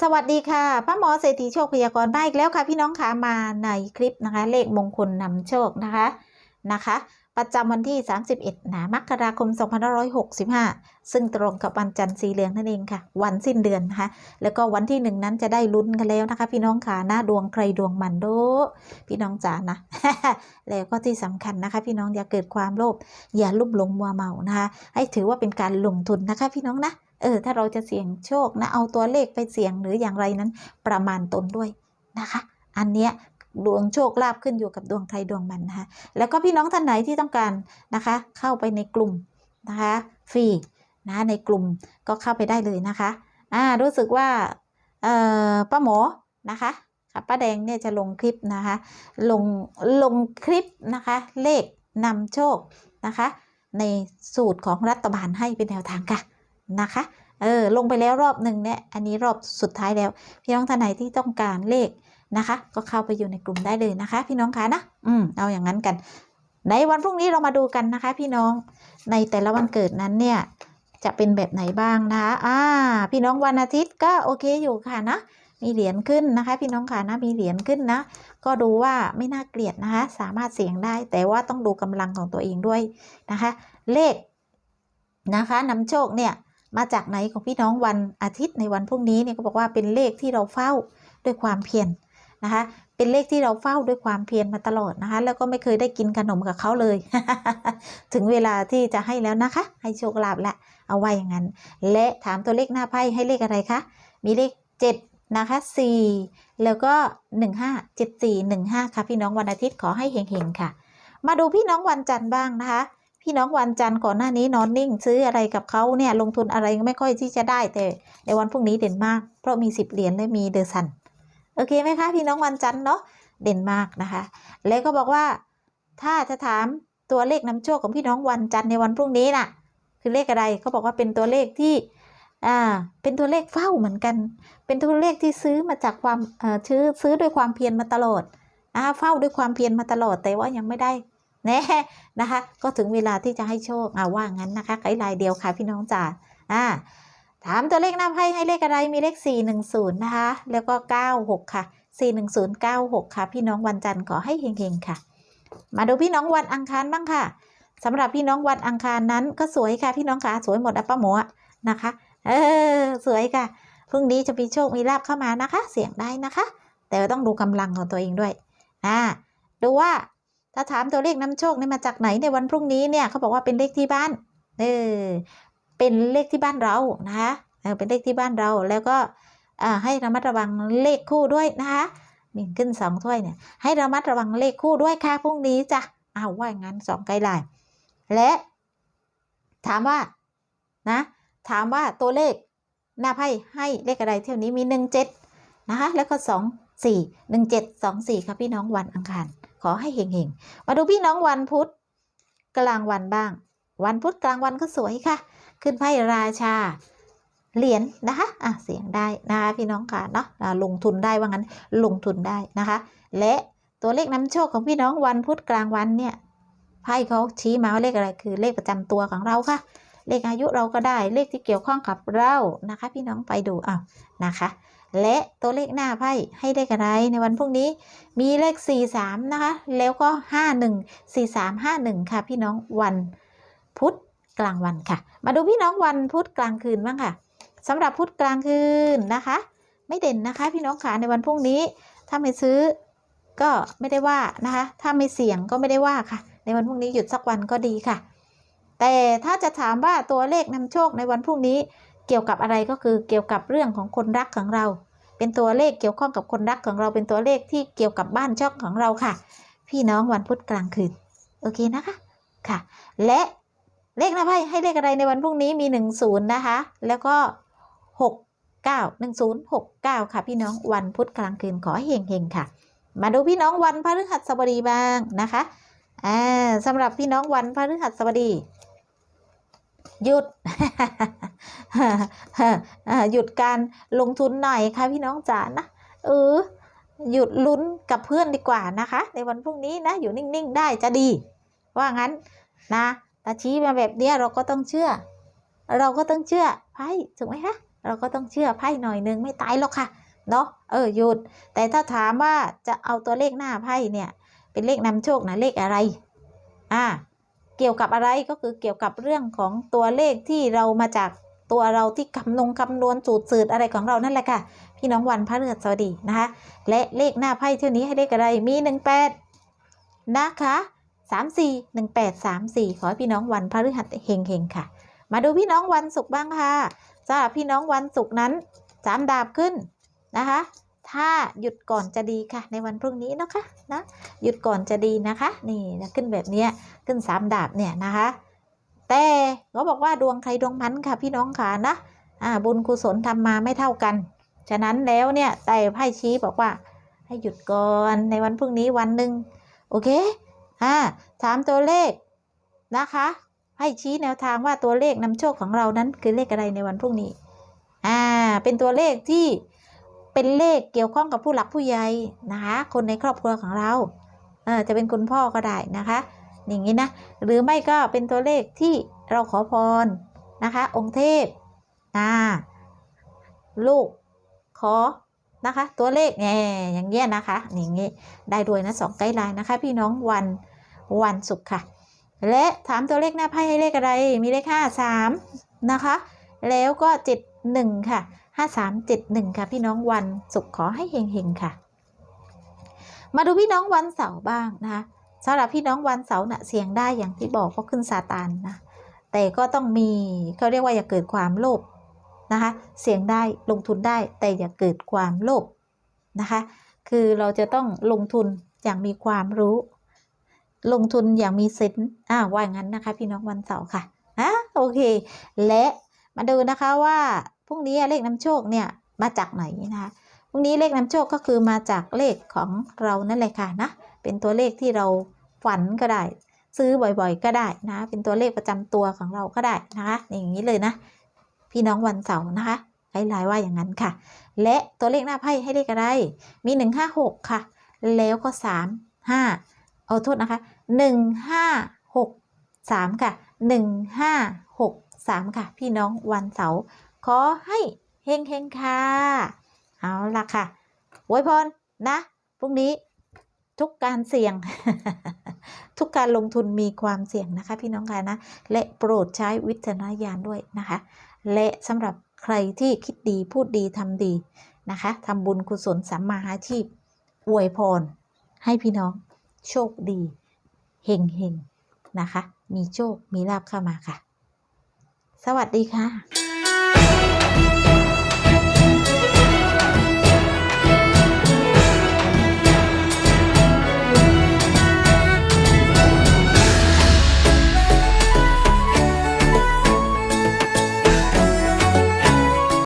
สวัสดีค่ะป้าหมอเศรษฐีโชคพยากรณ์มาอีกแล้วค่ะ พี่น้องคะมาในคลิปนะคะ เลขมงคลนำโชคนะคะนะคะ ประจำวันที่ 31นะมกราคม 2565 ซึ่งตรงกับวันจันทร์สีเหลืองนั่นเองค่ะ วันสิ้นเดือนนะคะ แล้วก็วันที่หนึ่งนั้นจะได้ลุ้นกันแล้วนะคะ พี่น้องค่ะหน้าดวงใครดวงมันโดพี่น้องจ๋านะ แล้วก็ที่สำคัญนะคะ พี่น้องอย่าเกิดความโลภอย่าลุ่มหลงมัวเมานะคะ ให้ถือว่าเป็นการลงทุนนะคะ พี่น้องนะ เออถ้าเราจะเสี่ยงโชคนะเอาตัวเลขไปเสี่ยงหรืออย่างไรนั้น ประมาณตนด้วยนะคะ อันเนี้ยดวงโชคลาภขึ้นอยู่กับดวงใครดวงมันนะคะ แล้วก็พี่น้องท่านไหนที่ต้องการนะคะ เข้าไปในกลุ่มนะคะฟรีนะในกลุ่มก็เข้าไปได้เลยนะคะอ่ารู้สึกว่าเอ่อป้าหมอนะคะค่ะป้าแดงเนี่ยจะลงคลิปนะคะ ลงลงคลิปนะคะ เลขนำโชคนะคะ ในสูตรของรัฐบาลให้เป็นแนวทางค่ะ นะคะ เออ ลงไปแล้วรอบหนึ่งเนี่ย อันนี้รอบสุดท้ายแล้ว พี่น้องท่านไหนที่ต้องการเลขนะคะ ก็เข้าไปอยู่ในกลุ่มได้เลยนะคะ พี่น้องคะนะ อืม เอาอย่างนั้นกัน ในวันพรุ่งนี้เรามาดูกันนะคะ พี่น้อง ในแต่ละวันเกิดนั้นเนี่ย จะเป็นแบบไหนบ้างนะคะ อ่า พี่น้องวันอาทิตย์ก็โอเคอยู่ค่ะนะ มีเหรียญขึ้นนะคะ พี่น้องค่ะนะ มีเหรียญขึ้นนะ ก็ดูว่าไม่น่าเกลียดนะคะ สามารถเสี่ยงได้ แต่ว่าต้องดูกำลังของตัวเองด้วยนะคะ เลขนะคะนำโชคเนี่ย มาจากไหนของพี่น้องวันอาทิตย์ในวันพรุ่งนี้เนี่ยก็บอกว่าเป็นเลขที่เราเฝ้าด้วยความเพียรนะคะเป็นเลขที่เราเฝ้าด้วยความเพียรมาตลอดนะคะแล้วก็ไม่เคยได้กินขนมกับเขาเลย ถึงเวลาที่จะให้แล้วนะคะ ให้โชคลาภละเอาไว้อย่างนั้น และถามตัวเลขหน้าไพ่ให้เลขอะไรคะมีเลข 7 นะคะ 4 แล้วก็ 15 74 15 ค่ะ พี่น้องวันอาทิตย์ขอให้เฮงๆค่ะ มาดูพี่น้องวันจันทร์บ้างนะคะ พี่น้องวันจันทร์ก่อนหน้านี้นอนนิ่ง ซื้ออะไรกับเขาเนี่ยลงทุนอะไรไม่ค่อยที่จะได้แต่ในวันพรุ่งนี้เด่นมาก เพราะมี 10 เหรียญและมีเดอซันโอเคไหมคะพี่น้องวันจันทร์เนาะเด่นมากนะคะ แล้วก็บอกว่าถ้าจะถามตัวเลขนำโชคของพี่น้องวันจันทร์ในวันพรุ่งนี้น่ะ คือเลขอะไรเขาบอกว่าเป็นตัวเลขที่อ่าเป็นตัวเลขเฝ้าเหมือนกัน เป็นตัวเลขที่ซื้อมาจากความเอ่อซื้อซื้อด้วยความเพียรมาตลอดอ่าเฝ้าด้วยความเพียรมาตลอดแต่ว่ายังไม่ได้ แน่นะคะ ก็ถึงเวลาที่จะให้โชคอ่าว่างั้นนะคะไกด์ไลน์เดียวค่ะพี่น้องจ๋าอ่าถามตัวเลขหน้าไพ่ให้เลขอะไรมีเลข 410 นะคะ แล้วก็ 96 ค่ะ 41096 ค่ะ พี่น้องวันจันทร์ขอให้เฮงๆค่ะ มาดูพี่น้องวันอังคารบ้างค่ะสำหรับพี่น้องวันอังคารนั้นก็สวยค่ะพี่น้องค่ะสวยหมดอะป้าหมอนะคะ เออสวยค่ะพรุ่งนี้จะมีโชคมีลาบเข้ามานะคะ เสี่ยงได้นะคะ แต่ต้องดูกำลังของตัวเองด้วยอ่าดูว่า ถ้าถามตัวเลขน้ำโชคนี่มาจากไหนในวันพรุ่งนี้เนี่ยเขาบอกว่าเป็นเลขที่บ้านเออเป็นเลขที่บ้านเรานะคะเป็นเลขที่บ้านเราแล้วก็ให้ระมัดระวังเลขคู่ด้วยนะคะมีขึ้นสองถ้วยเนี่ยให้ระมัดระวังเลขคู่ด้วยค่ะพรุ่งนี้จ้ะเอาวว่าอย่างนั้นสองไกด์ไลน์และ ถามว่านะถามว่าตัวเลขหน้าไพ่ให้เลขอะไรเที่ยวนี้มีหนึ่งเจ็ดนะคะแล้วก็สองสี่หนึ่งเจ็ดสองสี่ค่ะพี่น้องวันอังคารขอให้เฮงๆ มาดูพี่น้องวันพุธกลางวันบ้าง วันพุธกลางวันก็สวยค่ะ ขึ้นไพ่ราชาเหรียญนะคะอะเสียงได้นะคะพี่น้องค่ะเนาะะลงทุนได้ว่างั้นลงทุนได้นะคะ และตัวเลขนำโชคของพี่น้องวันพุธกลางวันเนี่ยไพ่เขาชี้มาว่าเลขอะไรคือเลขประจำตัวของเราค่ะ เลขอายุเราก็ได้เลขที่เกี่ยวข้องกับเรานะคะ พี่น้องไปดูอะนะคะ และ ตัวเลขหน้าไพ่ให้เลขอะไรในวันพรุ่งนี้มีเลข 43 นะคะ แล้วก็ 51 43 51 ค่ะ พี่น้องวันพุธกลางวันค่ะ มาดูพี่น้องวันพุธกลางคืนบ้างค่ะสำหรับพุธกลางคืนนะคะ ไม่เด่นนะคะ พี่น้องค่ะในวันพรุ่งนี้ ถ้าไม่ซื้อก็ไม่ได้ว่านะคะ ถ้าไม่เสี่ยงก็ไม่ได้ว่าค่ะ ในวันพรุ่งนี้หยุดสักวันก็ดีค่ะ แต่ถ้าจะถามว่าตัวเลขนำโชคในวันพรุ่งนี้เกี่ยวกับอะไรก็คือเกี่ยวกับเรื่องของคนรักของเรา เป็นตัวเลขเกี่ยวข้องกับคนรักของเราเป็นตัวเลขที่เกี่ยวกับบ้านช่องของเราค่ะ พี่น้องวันพุธกลางคืน โอเคนะคะค่ะ และเลขหน้าไพ่ให้เลขอะไรในวันพรุ่งนี้มีหนึ่งศูนย์นะคะ แล้วก็หกเก้าหนึ่งศูนย์หกเก้าค่ะ พี่น้องวันพุธกลางคืนขอให้เฮงๆค่ะ มาดูพี่น้องวันพฤหัสบดีบ้างนะคะอ่าสำหรับพี่น้องวันพฤหัสบดี หยุด หยุดการลงทุนหน่อยค่ะพี่น้องจ๋านะเออหยุดลุ้นกับเพื่อนดีกว่านะคะ ในวันพรุ่งนี้นะ อยู่นิ่ง ๆ ได้จะดี ว่างั้นนะตาชี้มาแบบเนี้ยเราก็ต้องเชื่อ เราก็ต้องเชื่อไพ่ถูกไหมคะเราก็ต้องเชื่อไพ่หน่อยนึงไม่ตายหรอกค่ะเนาะเออหยุด แต่ถ้าถามว่าจะเอาตัวเลขหน้าไพ่เนี่ย เป็นเลขนำโชคนะเลขอะไร อ่า เกี่ยวกับอะไรก็คือเกี่ยวกับเรื่องของตัวเลขที่เรามาจากตัวเราที่คำนงคำนวณสูตรสืดอะไรของเรานั่นแหละค่ะ พี่น้องวันพระฤหัสบดีนะคะ และเลขหน้าไพ่เท่านี้ให้เลขอะไรมีหนึ่งแปดนะคะสามสี่หนึ่งแปดสามสี่ขอพี่น้องวันพระฤหัสเฮงเฮงค่ะ มาดูพี่น้องวันศุกร์บ้างค่ะสำหรับพี่น้องวันศุกร์นั้นสามดาบขึ้นนะคะ ถ้าหยุดก่อนจะดีค่ะ ในวันพรุ่งนี้นะคะนะหยุดก่อนจะดีนะคะ นี่นะขึ้นแบบนี้ขึ้นสามดาบเนี่ยนะคะ แต่เขาบอกว่าดวงใครดวงมันค่ะพี่น้องค่ะนะอ่าบุญกุศลทำมาไม่เท่ากัน ฉะนั้นแล้วเนี่ยแต่ไพ่ชี้บอกว่า ให้หยุดก่อนในวันพรุ่งนี้วันหนึ่งโอเคอ่าถามตัวเลขนะคะให้ชี้แนวทางว่าตัวเลขนำโชคของเรานั้นคือเลขอะไรในวันพรุ่งนี้อ่าเป็นตัวเลขที่ เป็นเลขเกี่ยวข้องกับผู้หลักผู้ใหญ่นะคะ คนในครอบครัวของเราเออจะเป็นคุณพ่อก็ได้นะคะ อย่างนี้นะ หรือไม่ก็เป็นตัวเลขที่เราขอพรนะคะ องค์เทพอ่าลูกขอนะคะ ตัวเลขแง่อย่างเงี้ยนะคะ อย่างงี้ได้ด้วยนะสองไกด์ไลน์นะคะ พี่น้องวันวันศุกร์ค่ะ และถามตัวเลขหน้าไพ่ให้เลขอะไร มีเลขห้าสามนะคะ แล้วก็เจ็ดหนึ่งค่ะ ห้าสามเจ็ดหนึ่งค่ะพี่น้องวันศุกร์ขอให้เฮงๆค่ะ มาดูพี่น้องวันเสาร์บ้างนะคะสำหรับพี่น้องวันเสาร์น่ะเสี่ยงได้อย่างที่บอกก็ขึ้นซาตานนะแต่ก็ต้องมีเขาเรียกว่าอย่าเกิดความโลภนะคะเสี่ยงได้ลงทุนได้แต่อย่าเกิดความโลภนะคะคือเราจะต้องลงทุนอย่างมีความรู้ ลงทุนอย่างมีเซนส์อ่าว่างั้นนะคะ พี่น้องวันเสาร์ค่ะอะโอเค และมาดูนะคะว่า พรุ่งนี้เลขนำโชคเนี่ยมาจากไหนนะคะพรุ่งนี้เลขนำโชคก็คือมาจากเลขของเรานั่นแหละค่ะนะเป็นตัวเลขที่เราฝันก็ได้ ซื้อบ่อยๆ ก็ได้นะ เป็นตัวเลขประจำตัวของเราก็ได้นะคะอย่างนี้เลยนะ พี่น้องวันเสาร์นะคะไลน์ว่าอย่างนั้นค่ะ และตัวเลขหน้าไพ่ให้เลขอะไร มี 156 ค่ะ แล้วก็ 3 5 เอาโทษนะคะ 1 5 6 3 ค่ะ 1 5 6 3 ค่ะ พี่น้องวันเสาร์ขอให้เฮงเฮงค่ะ เอาล่ะค่ะอวยพรนะ พรุ่งนี้ทุกการเสี่ยง ทุกการลงทุนมีความเสี่ยงนะคะ พี่น้องค่ะนะ และโปรดใช้วิจารณญาณด้วยนะคะ และสำหรับใครที่คิดดีพูดดีทำดีนะคะทำบุญกุศลสัมมาอาชีพ อวยพร ให้พี่น้องโชคดีเฮงเฮงนะคะ มีโชค มีลาบเข้ามาค่ะ สวัสดีค่ะ